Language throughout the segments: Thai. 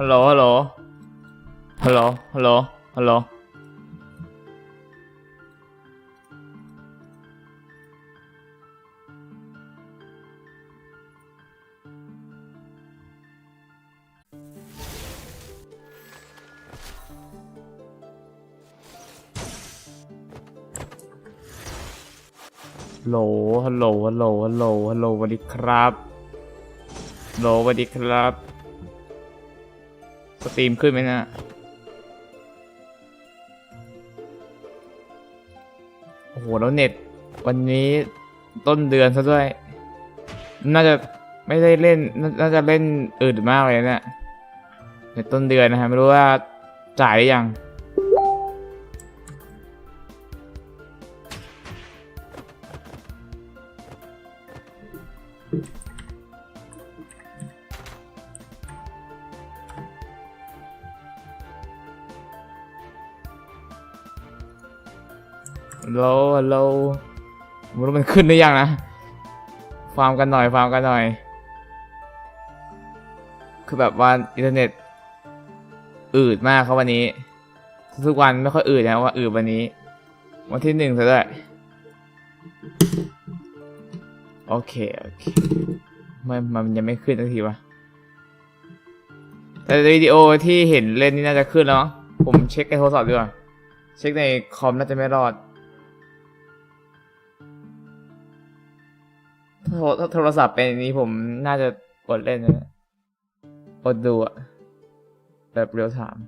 ฮัลโหล ฮัลโหล ฮัลโหล ฮัลโหล ฮัลโหล ฮัลโหล ฮัลโหล ฮัลโหล ฮัลโหล ฮัลโหลสวัสดีครับ ฮัลโหลสวัสดีครับ สตรีมขึ้นไหมนะโอ้โหแล้วเน็ต วันนี้ต้นเดือนซะด้วย น่าจะไม่ได้เล่น น่าจะเล่นอื่นมากเลยเนี่ยเน็ตต้นเดือนนะฮะไม่รู้ว่าจ่ายหรือยัง ฮัลโหลโหลไม่รู้มันขึ้นหรือยังนะฟาร์มกันหน่อยฟาร์มกันหน่อย คือแบบว่าอินเทอร์เน็ตอืดมากครับวันนี้ ทุกวันไม่ค่อยอืดนะว่าอืดวันนี้ วันที่หนึ่งซะด้วยโอเคโอเคมันมันยังไม่ขึ้นสักทีวะแต่วิดีโอที่เห็นเล่นนี่น่าจะขึ้นแล้ว ผมเช็คในโทรศัพท์ดีกว่า เช็คในคอมน่าจะไม่รอด โทรศัพท์เป็นนี้ผมน่าจะอดเล่นนะเนี่ยอดดูอะแบบเรียลไทม์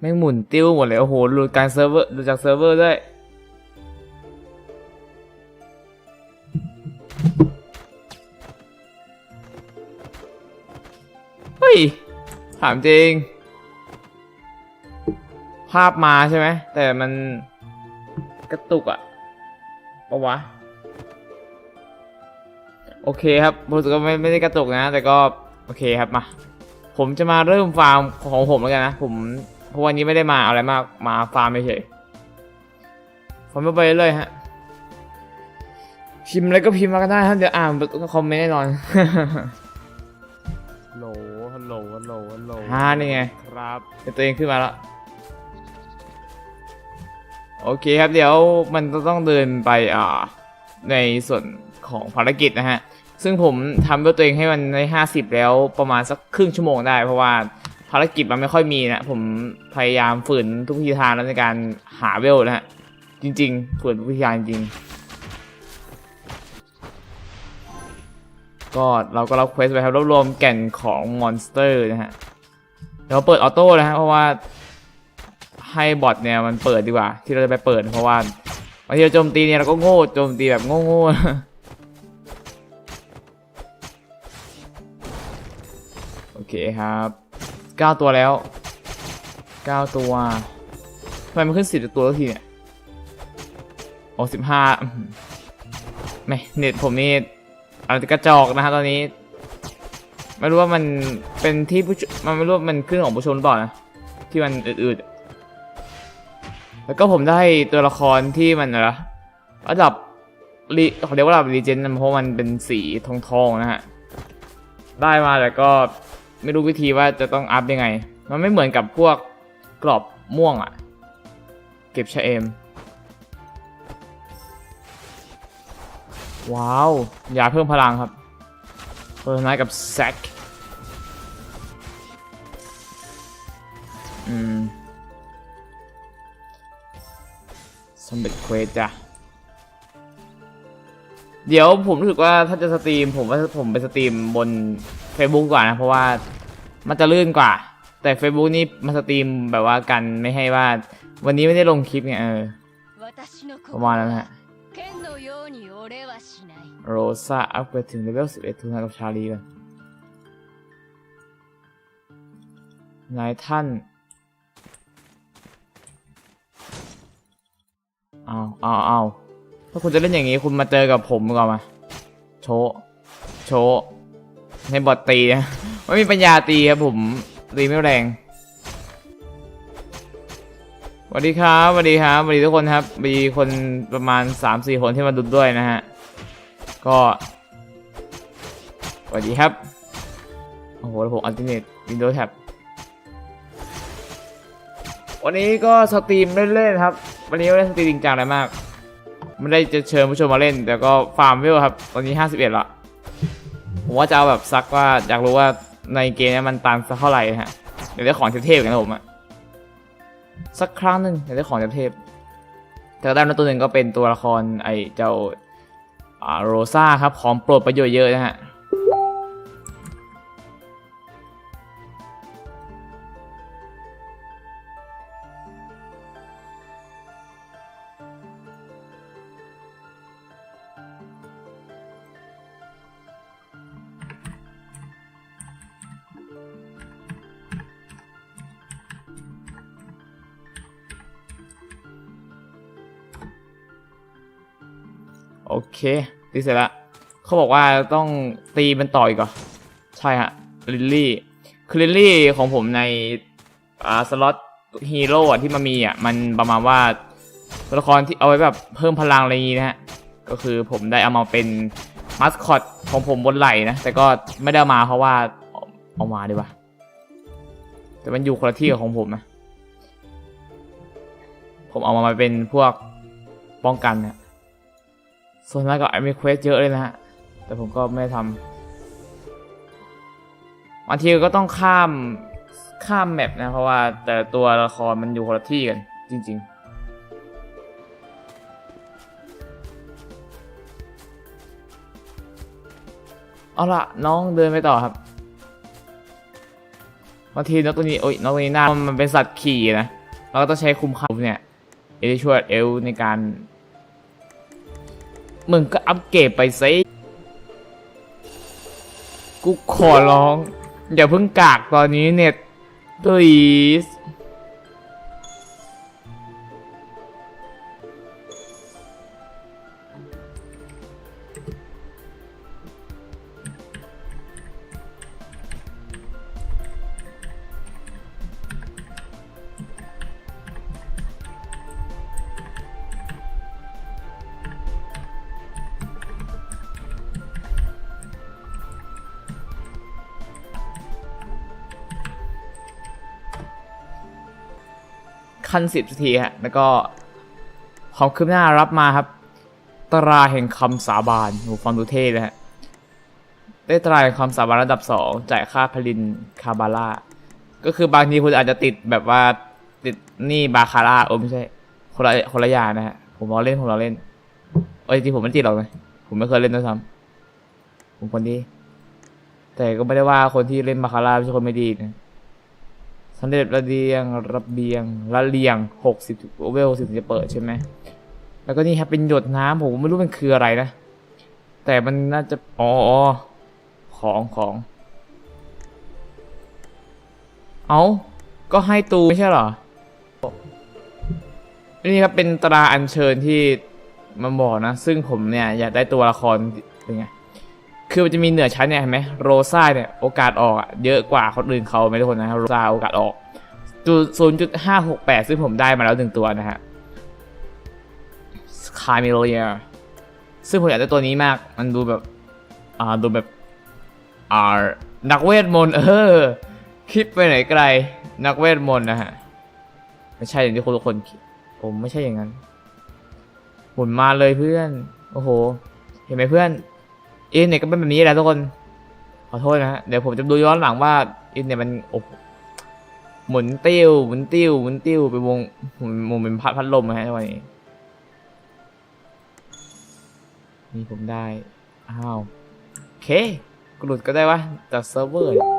แม่หมุนติ้วหมดเลยโอ้โหหลุดการเซิร์ฟเวอร์หลุดจากเซิร์ฟเวอร์ด้วยเฮ้ย ถามจริง ภาพมาใช่ไหม แต่มันกระตุกอะปะวะ โอเคครับรู้สึกว่าไม่ไม่ได้กระตุกนะ แต่ก็ โอเคครับมา ผมจะมาเริ่มฟาร์มของผมแล้วกันนะ ผมเพราะวันนี้ไม่ได้มาอะไรมาก มาฟาร์มเฉยๆฟาร์มไปเรื่อยๆฮะ พิมพ์อะไรก็พิมพ์มาก็ได้ครับเดี๋ยวอ่านก็คอมเมนต์แน่นอนฮัลโหลฮัลโหลฮัลโหลฮัลโหลฮ่านี่ไง ครับเดี๋ยวตัวเองขึ้นมาแล้ว โอเคครับเดี๋ยวมันจะต้องเดินไปอ่าในส่วนของภารกิจนะฮะ ซึ่งผมทำด้วยตัวเองให้มันในห้าสิบแล้วประมาณสักครึ่งชั่วโมงได้ เพราะว่าภารกิจมันไม่ค่อยมีนะผมพยายามฝืนทุกวิธีทางแล้วในการหาเวลนะฮะ จริง ๆ ฝืนทุกวิธีทางจริง ก็เราก็รับเควสไปครับรวบรวมแก่นของมอนสเตอร์นะฮะเดี๋ยวเปิดออโต้นะฮะเพราะว่า ให้บอทเนี่ยมันเปิดดีกว่า ที่เราจะไปเปิดเพราะว่าบางทีเราโจมตีเนี่ยเราก็โง่โจมตีแบบโง่ๆโอเคครับเก้าตัวแล้วเก้าตัวทำไมมันขึ้นสิบตัวแล้วทีเนี่ยโอ้สิบห้าไม่เน็ตผมนี่อาจจะกระจอกนะฮะตอนนี้ ไม่รู้ว่ามันเป็นที่ผู้มันไม่รู้ว่ามันขึ้นของผู้ชมหรือเปล่านะที่มันอืดๆ แล้วก็ผมได้ตัวละครที่มันอะรนะระดับรีเขาเรียกว่าระดับรีเจนเพราะมันเป็นสีทองทองๆนะฮะ ได้มาแต่ก็ไม่รู้วิธีว่าจะต้องอัพยังไง มันไม่เหมือนกับพวกกรอบม่วงอะเก็บชะเอม ว้าวยาเพิ่มพลังครับเปิดไนกับแซกอืมำเร็จเควสจ้ะ เดี๋ยวผมรู้สึกว่าถ้าจะสตรีม ผมว่าผมไปสตรีมบน Facebook ก่อนนะ เพราะว่ามันจะลื่นกว่า แต่ Facebook นี่มาสตรีมแบบว่ากันไม่ให้ว่า วันนี้ไม่ได้ลงคลิปเนี่ยเออประมาณนั้นฮะโรซาอัพเกรดถึงเลเวล11ทุนกับชาลีกันนายท่าน เอาเอาเอาถ้าคุณจะเล่นอย่างนี้คุณมาเจอกับผมก่อนมา โชว์โชว์ให้บอทตีนะไม่มีปัญญาตีครับผมตีไม่แรงสวัสดีครับสวัสดีครับสวัสดีทุกคนครับ มีคนประมาณ3-4คนที่มาดูด้วยนะฮะ ก็สวัสดีครับ โอ้โหระบบอัลติเนตวินโดว์แท็บวันนี้ก็สตรีมเล่นๆครับ วันนี้ไม่ได้สตรีมจริงจังอะไรมาก ไม่ได้จะเชิญผู้ชมมาเล่น แต่ก็ฟาร์มเวลครับ ตอนนี้ 51 ละ ผมว่าจะเอาแบบซักว่าอยากรู้ว่าในเกมนี้มันตันสักเท่าไหร่นะฮะอยากได้ของเทพๆกันนะผมอะสักครั้งหนึ่งอยากได้ของเทพๆแต่ก็ได้มาตัวหนึ่งก็เป็นตัวละครไอเจ้าอ่าโรซ่าครับของโปรดประโยชน์เยอะนะฮะ เคตีเสร็จแล้วเขาบอกว่าต้องตีมันต่ออีกเหรอ ใช่ฮะลิลลี่คือลิลลี่ของผมในอ่าสล็อตฮีโร่อะที่มันมีอะ มันประมาณว่าตัวละครที่เอาไว้แบบเพิ่มพลังอะไรอย่างงี้นะฮะ ก็คือผมได้เอามาเป็นมัสคอตของผมบนไหล่นะ แต่ก็ไม่ได้มาเพราะว่าเอาเอามาดีกว่าแต่มันอยู่คนละที่กับของผมนะ ผมเอามาเป็นพวกป้องกันนะ ส่วนมากก็มีเควสเยอะเลยนะฮะ แต่ผมก็ไม่ทำบางทีก็ต้องข้ามข้ามแมปนะ เพราะว่าแต่ตัวละครมันอยู่คนละที่กันจริง ๆเอาละน้องเดินไปต่อครับบางทีนกตัวนี้โอ้ยนกตัวนี้หน้ามันเป็นสัตว์ขี่นะ เราก็ต้องใช้คุมเขาเนี่ยเอลิช่วยเอลในการ มึงก็อัปเกรดไปซิกูขอร้อง อย่าเพิ่งกากตอนนี้เน็ต please ขั้นสิบนาทีฮะ แล้วก็ความคืบหน้ารับมาครับ ตราแห่งคำสาบานโหฟังดูเท่เลยฮะ ได้ตราแห่งคำสาบานระดับสองจ่ายค่าผลินคาบาร่า ก็คือบางทีคุณอาจจะติดแบบว่าติดนี่บาคาร่าโอ้ไม่ใช่ คนละคนละอย่างนะฮะ ผมล้อเล่นผมล้อเล่นเอ้ยจริงผมไม่ติดหรอกนะผมไม่เคยเล่นด้วยซ้ำผมคนดี แต่ก็ไม่ได้ว่าคนที่เล่นบาคาร่าไม่ใช่คนไม่ดีนะ สำเร็จระเบียงระเบียงระเลียงหกสิบเวลสิบจะเปิดใช่ไหมแล้วก็นี่ครับเป็นหยดน้ำผมไม่รู้มันคืออะไรนะ แต่มันน่าจะอ๋ออ๋อของของ เอาก็ให้ตูไม่ใช่เหรอ นี่ครับเป็นตราอัญเชิญที่มันบอกนะ ซึ่งผมเนี่ยอยากได้ตัวละครเป็นไง คือมันจะมีเหนือชั้นเนี่ยเห็นไหมโรซ่าเนี่ยโอกาสออกเยอะกว่าคนอื่นเขาไหมทุกคนนะโรซ่าโอกาสออกจุดศูนย์จุดห้าหกแปดซึ่งผมได้มาแล้วหนึ่งตัวนะฮะคาเมโลเยซึ่งผมอยากได้ตัวนี้มาก มันดูแบบ อ่า ดูแบบอ่านักเวทมนต์เออ คิดไปไหนไกล นักเวทมนต์นะฮะ ไม่ใช่อย่างที่คนทุกคนคิด ผมไม่ใช่อย่างนั้น หมุนมาเลยเพื่อน โอ้โห เห็นไหมเพื่อน อินเนี่ยก็เป็นแบบนี้แหละทุกคน ขอโทษนะฮะ เดี๋ยวผมจะดูย้อนหลังว่าอินเนี่ยมันอบหมุนติ้วหมุนติ้วหมุนติ้วไปวงหมุนหมุนเป็นพัดพัดลมนะฮะทุกวันนี้นี่ผมได้ อ้าว โอเคกรุดก็ได้วะจากเซิร์ฟเวอร์